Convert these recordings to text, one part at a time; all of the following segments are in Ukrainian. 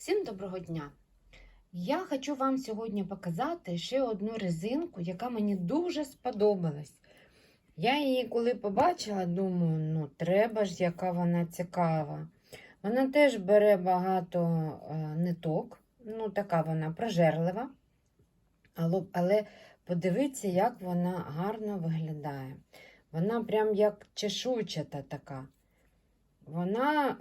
Всім доброго дня! Я хочу вам сьогодні показати ще одну резинку, яка мені дуже сподобалась. Я її коли побачила, думаю, ну треба ж, яка вона цікава. Вона теж бере багато е, ниток, ну така вона прожерлива. Але, подивіться, як вона гарно виглядає. Вона прям як чешуйчата така. Вона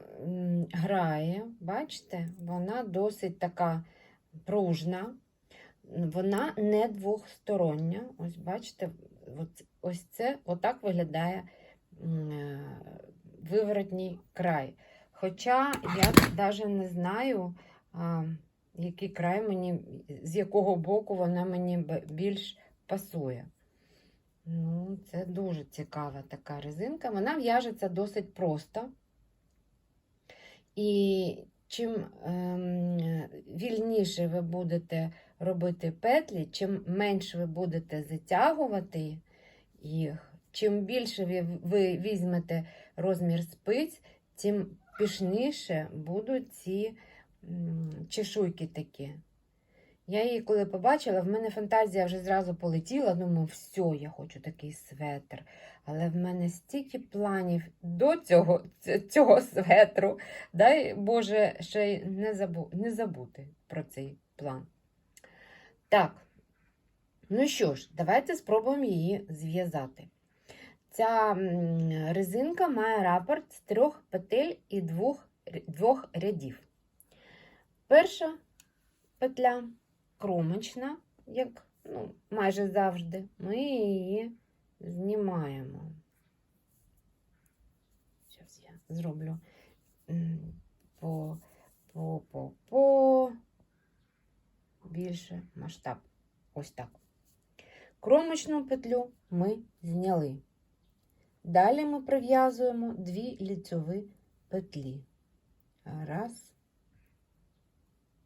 грає, бачите, вона досить така пружна, вона не двохстороння. Ось бачите, ось, це отак виглядає е, виворотній край. Хоча я навіть не знаю, який край мені, з якого боку вона мені більш пасує. Ну, це дуже цікава така резинка. Вона в'яжеться досить просто. І чим ем, вільніше ви будете робити петлі, чим менше ви будете затягувати їх, чим більше ви, ви візьмете розмір спиць, тим пішніше будуть ці чешуйки такі. Я її коли побачила, в мене фантазія вже зразу полетіла. Думаю, все, я хочу такий светр. Але в мене стільки планів до цього, цього светру. Дай Боже, ще й не, забу, не забути про цей план. Так, ну що ж, давайте спробуємо її зв'язати. Ця резинка має рапорт з трьох петель і двох, двох рядів. Перша петля кромочна, як ну, майже завжди, ми її знімаємо. Зараз я зроблю по, по, по, по більше масштаб. Ось так. Кромочну петлю ми зняли. Далі ми прив'язуємо дві ліцьові петлі. Раз,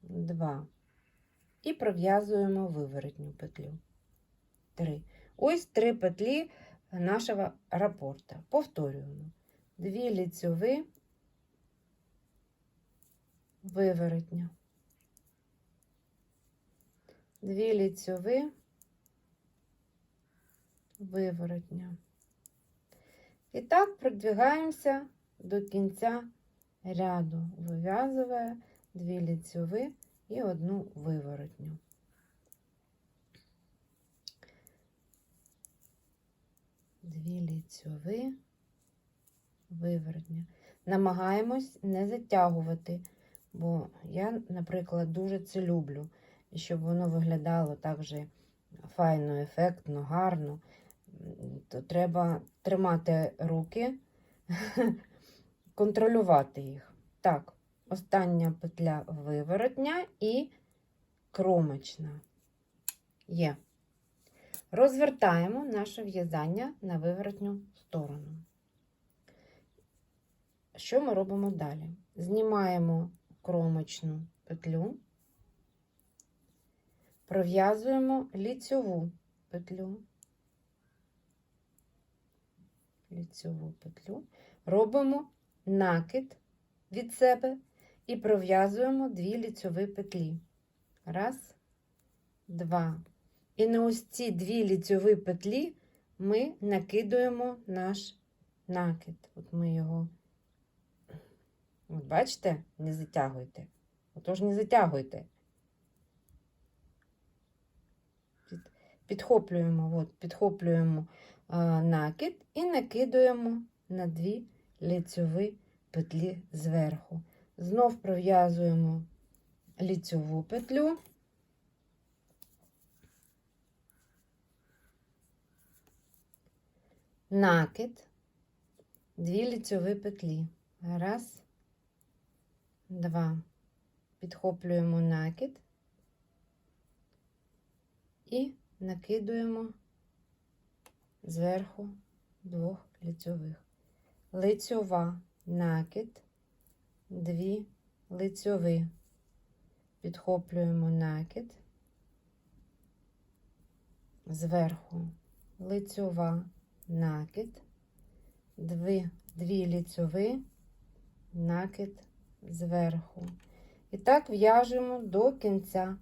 два. І пров'язуємо виворотню петлю. Три. Ось три петлі нашого рапорта. Повторюємо. Дві ліцьові, виворотня. Дві ліцьові, виворотня. І так продвигаємося до кінця ряду, вив'язує дві ліцьові і одну виворотню. Дві ліцьові, виворотня. Намагаємось не затягувати, бо я, наприклад, дуже це люблю. І щоб воно виглядало так же файно, ефектно, гарно, то треба тримати руки, контролювати їх. Так, остання петля виворотня і кромочна. Є. Розвертаємо наше в'язання на виворотню сторону. Що ми робимо далі? Знімаємо кромочну петлю, пров'язуємо ліцьову петлю, ліцьову петлю, робимо накид від себе і пров'язуємо дві ліцьові петлі. Раз, два. І на ось ці дві ліцьові петлі ми накидуємо наш накид. От ми його, от бачите, не затягуйте. Отож не затягуйте. Підхоплюємо, от, підхоплюємо а, накид і накидуємо на дві ліцьові петлі зверху. Знов пров'язуємо ліцьову петлю. Накид, дві ліцьові петлі. Раз, два. Підхоплюємо накид і накидуємо зверху двох лицьових. Лицьова накид, дві лицьові. Підхоплюємо накид зверху лицьова накид, дві, дві ліцьові, накид зверху. І так в'яжемо до кінця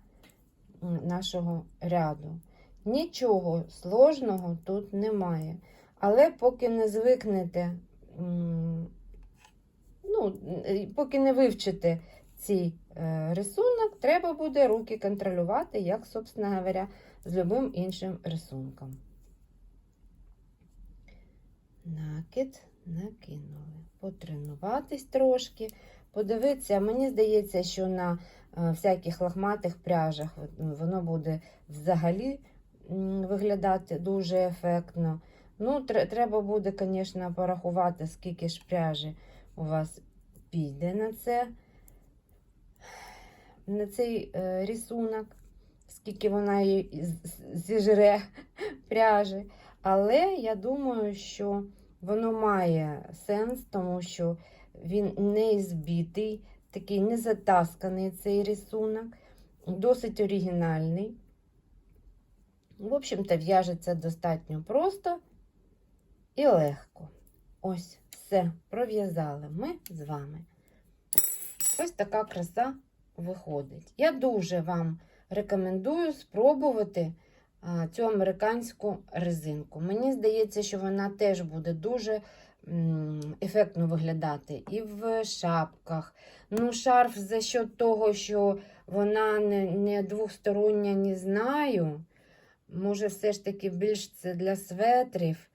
нашого ряду. Нічого сложного тут немає. Але поки не звикнете, е, поки не вивчите цей рисунок, треба буде руки контролювати, як, собственно говоря, з любим іншим рисунком. Накид накинули. Потренуватись трошки, подивитися. Мені здається, що на е, всяких лохматих пряжах воно буде взагалі виглядати дуже ефектно. Ну, треба буде, звісно, порахувати, скільки ж пряжі у вас піде на це, на цей е, рисунок, скільки вона її зіжре пряжі. Але я думаю, що воно має сенс, тому що він не збитий, такий не затасканий цей рисунок, досить оригінальний. В общем-то, в'яжеться достатньо просто і легко. Ось, все, пров'язали ми з вами. Ось така краса виходить. Я дуже вам рекомендую спробувати цю американську резинку. Мені здається, що вона теж буде дуже ефектно виглядати і в шапках. Ну, шарф за счет того, що вона не, не двостороння, не знаю. Може, все ж таки більш це для светрів.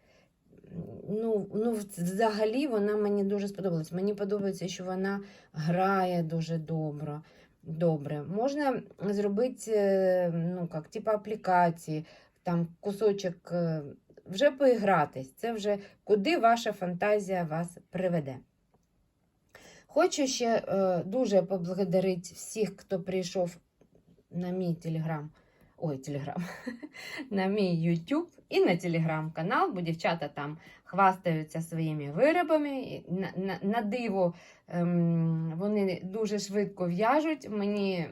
Ну, ну, взагалі вона мені дуже сподобалась. Мені подобається, що вона грає дуже добре. добре. Можна зробити, е, ну, як, типу аплікації, там кусочок, е, вже поігратись. Це вже куди ваша фантазія вас приведе. Хочу ще е, дуже поблагодарити всіх, хто прийшов на мій телеграм. Ой, телеграм, на мій YouTube і на телеграм-канал, бо дівчата там хвастаються своїми виробами. На, на, на диво ем, вони дуже швидко в'яжуть. Мені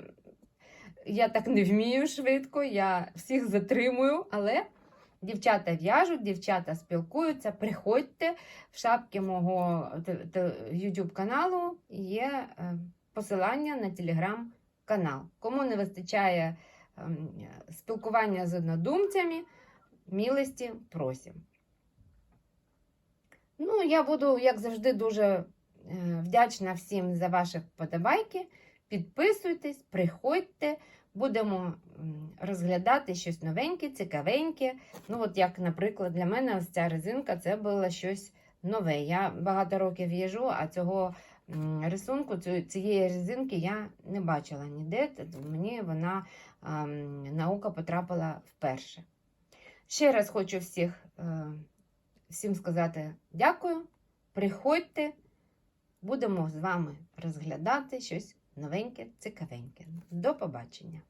я так не вмію швидко, я всіх затримую, але дівчата в'яжуть, дівчата спілкуються. Приходьте в шапки мого YouTube каналу є е, посилання на телеграм-канал. Кому не вистачає ем, спілкування з однодумцями, милості просім. Ну, я буду, як завжди, дуже е, вдячна всім за ваші вподобайки. Підписуйтесь, приходьте, будемо розглядати щось новеньке, цікавеньке. Ну, от як, наприклад, для мене ось ця резинка це було щось нове. Я багато років їжу, а цього рисунку, цієї резинки я не бачила ніде. Мені вона на око потрапила вперше. Ще раз хочу всіх, е, всім сказати дякую. Приходьте, будемо з вами розглядати щось новеньке, цікавеньке. До побачення!